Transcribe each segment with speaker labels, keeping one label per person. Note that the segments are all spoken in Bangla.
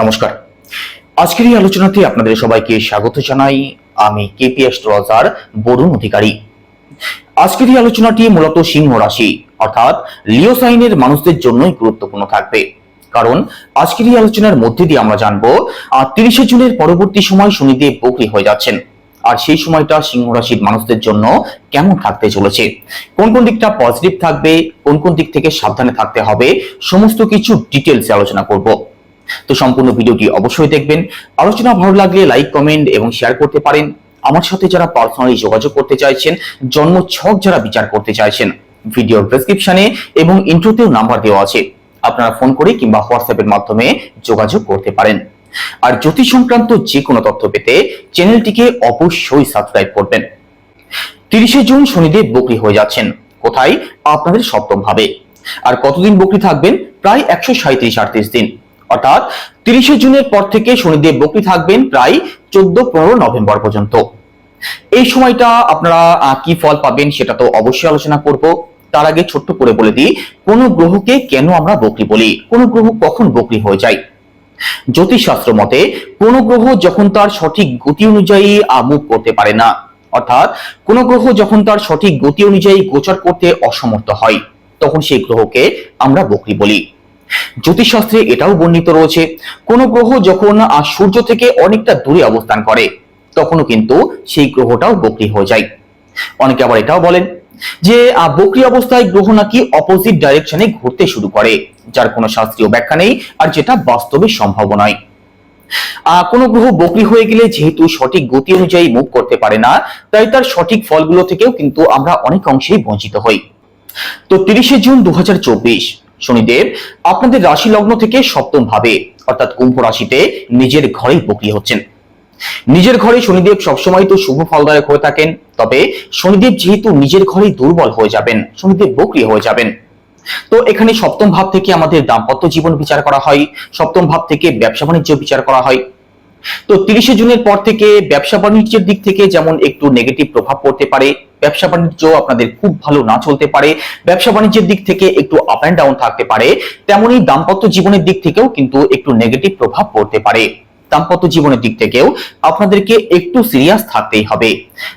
Speaker 1: নমস্কার। আজকের এই আলোচনাতে আপনাদের সবাইকে স্বাগত জানাই। আমি কেপি অ্যাস্ট্রোলজার বরুণ অধিকারী। আজকের এই আলোচনাটি মূলত সিংহ রাশি, অর্থাৎ লিও সাইনের মানুষদের জন্যই গুরুত্বপূর্ণ থাকবে। কারণ আজকের এই আলোচনার মধ্যে দিয়ে আমরা জানব তিরিশে জুনের পরবর্তী সময় শনিদেব বকরি হয়ে যাচ্ছেন। আর সেই সময়টা সিংহ রাশির মানুষদের জন্য কেমন থাকতে চলেছে? কোন কোন দিকটা পজিটিভ থাকবে, কোন কোন দিক থেকে সাবধানে থাকতে হবে, সমস্ত কিছু ডিটেলসে আলোচনা করব। তো সম্পূর্ণ ভিডিওটি অবশ্যই দেখবেন। আলোচনা ভালো লাগলে লাইক কমেন্ট এবং শেয়ার করতে পারেন। আমার সাথে যারা পার্সোনালি যোগাযোগ করতে চাইছেন জন্ম ছক যারা বিচার করতে চাইছেন ভিডিওর ডেসক্রিপশনে এবং ইন্ট্রোতেও নাম্বার দেওয়া আছে। আপনারা ফোন করে কিংবা হোয়াটসঅ্যাপের মাধ্যমে যোগাযোগ করতে পারেন। আর জ্যোতিষ সংক্রান্ত যে কোনো তথ্য পেতে চ্যানেলটিকে অবশ্যই সাবস্ক্রাইব করবেন। তিরিশে জুন শনিদেব বকরি হয়ে যাচ্ছেন। কোথায়? আপনাদের সপ্তম ভাবে। আর কতদিন বকরি থাকবেন? প্রায় একশো সাঁত্রিশ আটত্রিশ দিন। অর্থাৎ তিরিশে জুনের পর থেকে শনিদেব বকরি থাকবেন প্রায় চোদ্দ, পনেরো নভেম্বর পর্যন্ত। এই সময়টা আপনারা কি ফল পাবেন সেটা তো অবশ্যই আলোচনা করব। তার আগে ছোট্ট করে বলে দিই, কোন গ্রহকে কেন আমরা বকরি বলি? কোন গ্রহ কখন বকরি হয়ে যায়? জ্যোতিষশাস্ত্র মতে, কোন গ্রহ যখন তার সঠিক গতি অনুযায়ী মুভ করতে পারে না, অর্থাৎ কোন গ্রহ যখন তার সঠিক গতি অনুযায়ী গোচর করতে অসমর্থ হয়, তখন সেই গ্রহকে আমরা বকরি বলি। জ্যোতিষশাস্ত্রে এটাও বর্ণিত রয়েছে কোন গ্রহ যখন সূর্য থেকে অনেকটা দূরে অবস্থান করে তখনও কিন্তু সেই গ্রহটাও বকরি হয়ে যায়। অনেকে আবার এটাও বলেন যে বকরি অবস্থায় গ্রহ নাকি অপোজিট ডাইরেকশনে ঘুরতে শুরু করে যার কোনো শাস্ত্রীয় ব্যাখ্যা নেই আর যেটা বাস্তবে সম্ভব নয়। আহ, কোনো গ্রহ বকরি হয়ে গেলে যেহেতু সঠিক গতি অনুযায়ী মুভ করতে পারে না তাই তার সঠিক ফলগুলো থেকেও কিন্তু আমরা অনেক অংশেই বঞ্চিত হই। তো তিরিশে জুন দু হাজার চব্বিশ শনিদেব আপনাদের রাশি লগ্ন থেকে সপ্তম ভাবে, অর্থাৎ কুম্ভ রাশিতে নিজের ঘরেই বকরি হচ্ছেন। নিজের ঘরে শনিদেব সবসময় তো শুভ ফলদায়ক হয়ে থাকেন, তবে শনিদেব যেহেতু নিজের ঘরেই দুর্বল হয়ে যাবেন, শনিদেব বকরি হয়ে যাবেন। তো এখানে সপ্তম ভাব থেকে আমাদের দাম্পত্য জীবন বিচার করা হয়, সপ্তম ভাব থেকে ব্যবসা বাণিজ্য বিচার করা হয়। তো তিরিশে জুনের পর থেকে ব্যবসা বাণিজ্যের দিক থেকে যেমন একটু নেগেটিভ প্রভাব পড়তে পারে, ব্যবসা বাণিজ্য আপনাদের খুব ভালো না চলতে পারে, ব্যবসা বাণিজ্যের দিক থেকে একটু আপ অ্যান্ড ডাউন থাকতে পারে তেমনি দাম্পত্য জীবনের দিক থেকেও কিন্তু একটু নেগেটিভ প্রভাব পড়তে পারে। দাম্পত্য জীবনের দিক থেকেও আপনাদেরকে একটু সিরিয়াস থাকতেই হবে।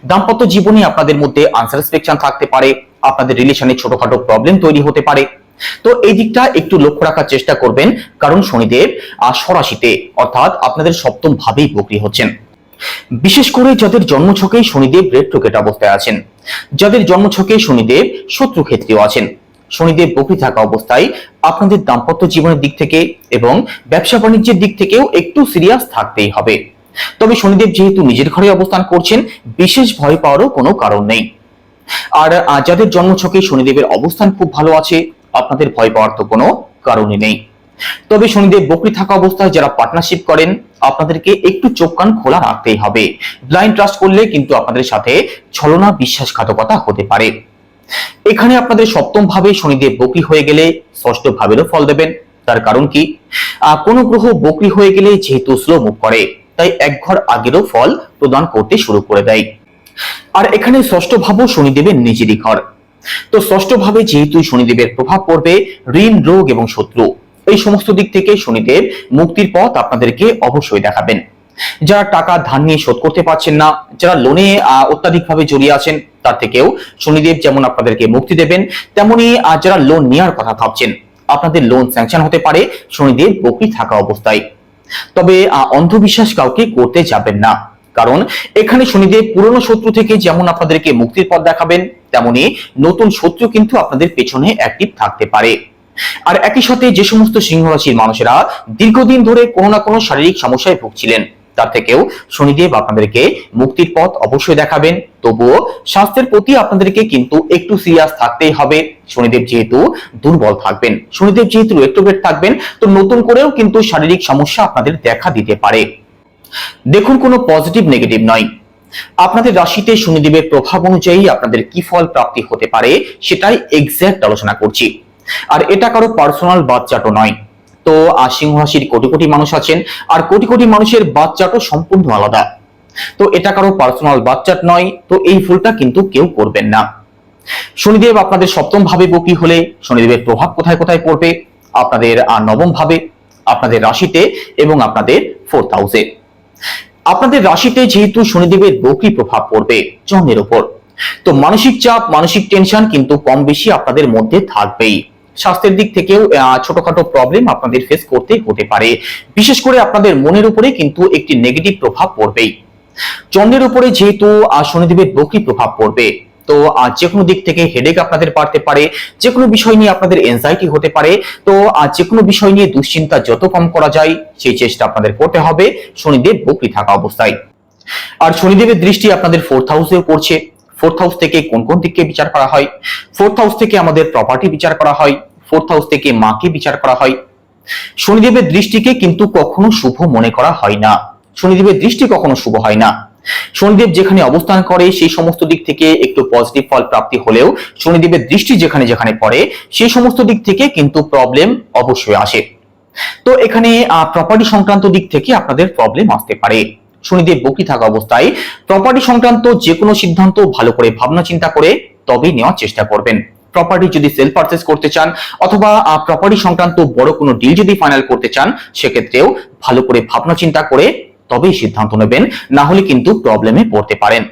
Speaker 1: দাম্পত্য জীবনে আপনাদের মধ্যে আনসারসপেকশন থাকতে পারে, আপনাদের রিলেশনে ছোটখাটো প্রবলেম তৈরি হতে পারে। তো এই দিকটা একটু লক্ষ্য রাখার চেষ্টা করবেন, কারণ শনিদেব সরাসিতে, অর্থাৎ আপনাদের সপ্তম ভাবেই বকরি হচ্ছেন। বিশেষ করে যাদের জন্মছকেই শনিদেব রেট্রোকেট অবস্থায় আছেন, যাদের জন্মছকে শনিদেব শত্রু ক্ষেত্রেও আছেন, শনিদেব বকরি থাকা অবস্থায় আপনাদের দাম্পত্য জীবনের দিক থেকে এবং ব্যবসা বাণিজ্যের দিক থেকেও একটু সিরিয়াস থাকতেই হবে। তবে শনিদেব যেহেতু নিজের ঘরে অবস্থান করছেন, বিশেষ ভয় পাওয়ারও কোনো কারণ নেই। আর যাদের জন্মছকে শনিদেবের অবস্থান খুব ভালো আছে আপনাদের ভয় পাওয়ার তো কোনো কারণই নেই। তবে শনিদেব বকরি থাকা অবস্থায় যারা পার্টনারশিপ করেন, আপনাদেরকে একটু চোখ কান খোলা রাখতেই হবে। ব্লাইন্ড ট্রাস্ট করলে কিন্তু আপনাদের সাথে ছলনা বিশ্বাসঘাতকতা হতে পারে। এখানে আপনাদের সপ্তম ভাবে শনিদেব বকরি হয়ে গেলে ষষ্ঠ ভাবেরও ফল দেবেন। তার কারণ কি? কোনো গ্রহ বকরি হয়ে গেলে যেহেতু স্লো মুভ করে, তাই এক ঘর আগেরও ফল প্রদান করতে শুরু করে দেয়। আর এখানে ষষ্ঠ ভাবও শনিদেবের নিজেরই ঘর। তো ষষ্ঠ ভাবে যেহেতু শনিদেবের প্রভাব পড়বে, ঋণ, রোগ এবং শত্রু, এই সমস্ত দিক থেকে শনিদেব মুক্তির পথ আপনাদেরকে অবশ্যই দেখাবেন। যারা টাকা ধার নিয়ে শোধ করতে পারছেন না, যারা লোনে অত্যাধিকভাবে জড়িয়ে আছেন, তার থেকেও শনিদেব যেমন আপনাদেরকে মুক্তি দেবেন, তেমনি যারা লোন নেওয়ার কথা ভাবছেন, আপনাদের লোন স্যাংশন হতে পারে, শনিদেব বকরি থাকা অবস্থায়। তবে অন্ধবিশ্বাস কাউকে করতে যাবেন না, কারণ এখানে শনিদেব পুরনো শত্রু থেকে যেমন আপনাদেরকে মুক্তির পথ দেখাবেন তেমনি নতুন শত্রু কিন্তু আপনাদের পেছনে অ্যাক্টিভ থাকতে পারে। আর একই সাথে যে সমস্ত সিংহ রাশির মানুষেরা দীর্ঘদিন ধরে কোনো না কোনো শারীরিক সমস্যায় ভুগছিলেন, তার থেকেও শনিদেব আপনাদেরকে মুক্তির পথ অবশ্যই দেখাবেন। তবুও স্বাস্থ্যের প্রতি আপনাদেরকে কিন্তু একটু সিরিয়াস থাকতেই হবে। শনিদেব যেহেতু দুর্বল থাকবেন, শনিদেব যেহেতু রেট্রোগেট থাকবেন, তো নতুন করেও কিন্তু শারীরিক সমস্যা আপনাদের দেখা দিতে পারে। দেখুন কোনো পজিটিভ নেগেটিভ নয়। আপনাদের রাশিতে শনিদেবের প্রভাব অনুযায়ী আপনাদের কি ফল প্রাপ্তি হতে পারে সেটাই এক্সাক্ট আলোচনা করছি। আর এটা কারও পার্সোনাল বাচ্চাটো নয়। তো আর সিংহ রাশির কোটি কোটি মানুষ আছেন, আর কোটি কোটি মানুষের বাচ্চাটো সম্পূর্ণ আলাদা। তো এটা কারও পার্সোনাল বাচ্চাট নয়, তো এই ভুলটা কিন্তু কেউ করবেন না। শনিদেব আপনাদের সপ্তম ভাবে বকি হলে শনিদেবের প্রভাব কোথায় কোথায় পড়বে? আপনাদের আর নবম ভাবে, আপনাদের রাশিতে এবং আপনাদের ফোর্থ হাউসে আপনাদের রাশিতে যেহেতু শনিদেবের বকরি প্রভাব পড়বে চন্দ্রের উপর তো মানসিক চাপ, মানসিক টেনশন কিন্তু কম বেশি আপনাদের মধ্যে থাকবেই। স্বাস্থ্যের দিক থেকেও ছোটখাটো প্রবলেম আপনাদের ফেস করতে হতে পারে। বিশেষ করে আপনাদের মনের উপরে কিন্তু একটি নেগেটিভ প্রভাব পড়বেই। চন্দ্রের উপরে যেহেতু শনিদেবের বকরি প্রভাব পড়বে। তো যে কোনো দিক থেকে হেডেক আপনাদের বাড়তে পারে যে কোনো বিষয় নিয়ে আপনাদের এনজাইটি হতে পারে, তো যে কোনো বিষয় নিয়ে দুশ্চিন্তা যত কম করা যায়, সেই চেষ্টা আপনাদের করতে হবে। শনিদেব বকরি থাকা অবস্থায়। আর শনিদেবের দৃষ্টি আপনাদের ফোর্থ হাউসেও পড়ছে। ফোর্থ হাউস থেকে কোন কোন দিককে বিচার করা হয়? ফোর্থ হাউস থেকে আমাদের প্রপার্টি বিচার করা হয়। ফোর্থ হাউস থেকে মাকে বিচার করা হয়। শনিদেবের দৃষ্টিকে কিন্তু কখনো শুভ মনে করা হয় না। শনিদেবের দৃষ্টি কখনো শুভ হয় না। শনিদেব যেখানে অবস্থান করে, সেই সমস্ত দিক থেকে একটু পজিটিভ ফল প্রাপ্তি হলেও শনিদেবের দৃষ্টি যেখানে যেখানে পড়ে, সেই সমস্ত দিক থেকে কিন্তু প্রবলেম অবশ্যই আসে। তো এখানে প্রপার্টি সংক্রান্ত দিক থেকে আপনাদের প্রবলেম আসতে পারে। শনিদেব বকরি থাকা অবস্থায় প্রপার্টি সংক্রান্ত যে কোনো সিদ্ধান্ত ভালো করে ভাবনা চিন্তা করে তবেই নেওয়ার চেষ্টা করবেন। প্রপার্টি যদি সেল পারচেস করতে চান অথবা প্রপার্টি সংক্রান্ত বড় কোনো ডিল যদি ফাইনাল করতে চান, সেক্ষেত্রেও ভালো করে ভাবনা চিন্তা করে তবেই সিদ্ধান্ত নেবেন, না হলে কিন্তু প্রবলেমে পড়তে পারেন।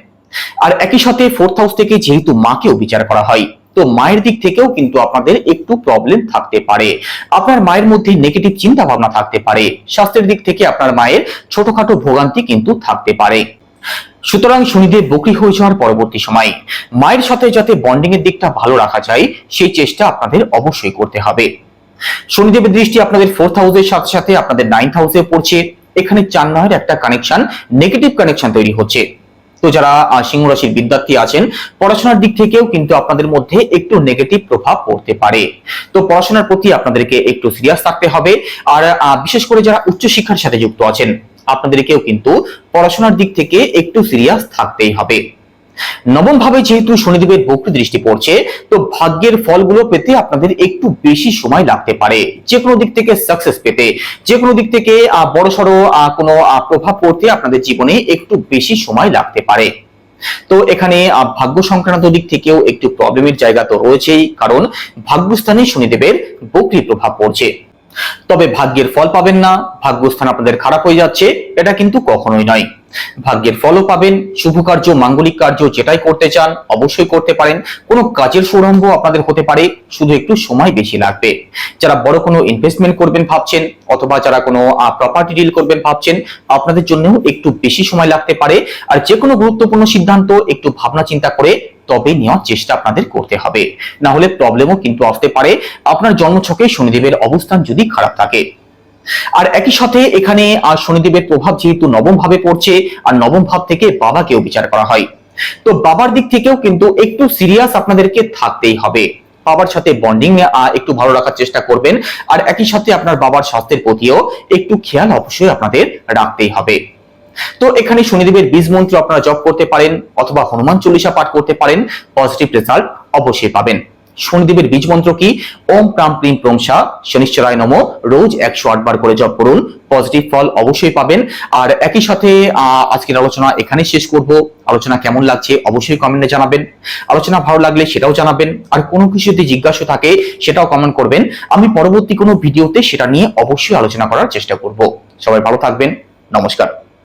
Speaker 1: আর একই সাথে ফোর্থ হাউস থেকে যেহেতু মাকেও বিচার করা হয়, তো মায়ের দিক থেকেও কিন্তু আপনাদের একটু প্রবলেম থাকতে পারে। আপনার মায়ের মধ্যে নেগেটিভ চিন্তা ভাবনা থাকতে পারে, স্বাস্থ্যের দিক থেকে আপনার মায়ের ছোটখাটো ভোগান্তি কিন্তু থাকতে পারে। সুতরাং শনিদেব বকরি হয়ে যাওয়ার পরবর্তী সময়, মায়ের সাথে যাতে বন্ডিং এর দিকটা ভালো রাখা যায়, সেই চেষ্টা আপনাদের অবশ্যই করতে হবে। শনিদেবের দৃষ্টি আপনাদের ফোর্থ হাউসের সাথে সাথে আপনাদের নাইন্থ হাউসে পড়ছে এখানে চার নয়ের একটা কানেকশন নেগেটিভ কানেকশন তৈরি হচ্ছে। তো যারা সিংহ রাশির বিদ্যার্থী আছেন, পড়াশোনার দিক থেকেও কিন্তু আপনাদের মধ্যে একটু নেগেটিভ প্রভাব পড়তে পারে। তো পড়াশোনার প্রতি আপনাদেরকে একটু সিরিয়াস থাকতে হবে। আর বিশেষ করে যারা উচ্চশিক্ষার সাথে যুক্ত আছেন, আপনাদেরকেও কিন্তু পড়াশোনার দিক থেকে একটু সিরিয়াস থাকতেই হবে। নবম ভাবে যেহেতু শনিদেবের বক্রি দৃষ্টি পড়ছে, তো ভাগ্যের ফলগুলো পেতে আপনাদের একটু বেশি সময় লাগতে পারে। যে কোনো দিক থেকে সাকসেস পেতে যে কোনো দিক থেকে বড় সড়ো কোনো প্রভাব পড়তে আপনাদের জীবনে একটু বেশি সময় লাগতে পারে। তো এখানে ভাগ্য সংক্রান্ত দিক থেকেও একটু প্রবলেমের জায়গা তো রয়েছেই, কারণ ভাগ্যস্থানে শনিদেবের বক্রি প্রভাব পড়ছে। তবে ভাগ্যের ফল পাবেন না, ভাগ্যস্থান আপনাদের খারাপ হয়ে যাচ্ছে, এটা কিন্তু কখনোই নয়। ভাগ্যের ফলও পাবেন শুভ কার্য মাঙ্গলিক কার্য যেটাই করতে চান অবশ্যই করতে পারেন। কোনো কাজের শুভারম্ভ আপনাদের হতে পারে, শুধু একটু সময় বেশি লাগবে। যারা বড় কোনো ইনভেস্টমেন্ট করবেন ভাবছেন, অথবা যারা কোনো প্রপার্টি ডিল করবেন ভাবছেন, আপনাদের জন্য একটু বেশি সময় লাগতে পারে। আর যে কোনো গুরুত্বপূর্ণ সিদ্ধান্ত একটু ভাবনা চিন্তা করে তবে নেওয়ার চেষ্টা আপনাদের করতে হবে। না হলে প্রবলেমও কিন্তু আসতে পারে। আপনার জন্মছকে শনিদেবের অবস্থান যদি খারাপ থাকে। আর একই সাথে এখানে আর শনিদেবের প্রভাব যেহেতু নবম ভাবে পড়ছে, আর নবম ভাব থেকে বাবাকেও বিচার করা হয়। তো বাবার দিক থেকেও কিন্তু একটু সিরিয়াস আপনাদেরকে থাকতেই হবে। বাবার সাথে বন্ডিং একটু ভালো রাখার চেষ্টা করবেন। আর একই সাথে আপনার বাবার স্বাস্থ্যের প্রতিও একটু খেয়াল অবশ্যই আপনাদের রাখতেই হবে। তো এখানে শনিদেবের বীজ মন্ত্র আপনারা জপ করতে পারেন, অথবা হনুমান চল্লিশা পাঠ করতে পারেন পজিটিভ রেজাল্ট অবশ্যই পাবেন। শনিদেবের বীজ মন্ত্র কি? ওম প্রাম প্রিম প্রমসা শনিশ্চরায় নম, রোজ একশো আট বার করে জপ করুন পজিটিভ ফল অবশ্যই পাবেন। আর একই সাথে আজকের আলোচনা এখানে শেষ করব। আলোচনা কেমন লাগছে অবশ্যই কমেন্টে জানাবেন। আলোচনা ভালো লাগলে সেটাও জানাবেন। আর কোনো কিছু যদি জিজ্ঞাসা থাকে, সেটাও কমেন্ট করবেন। আমি পরবর্তী কোনো ভিডিওতে সেটা নিয়ে অবশ্যই আলোচনা করার চেষ্টা করব। সবাই ভালো থাকবেন। নমস্কার।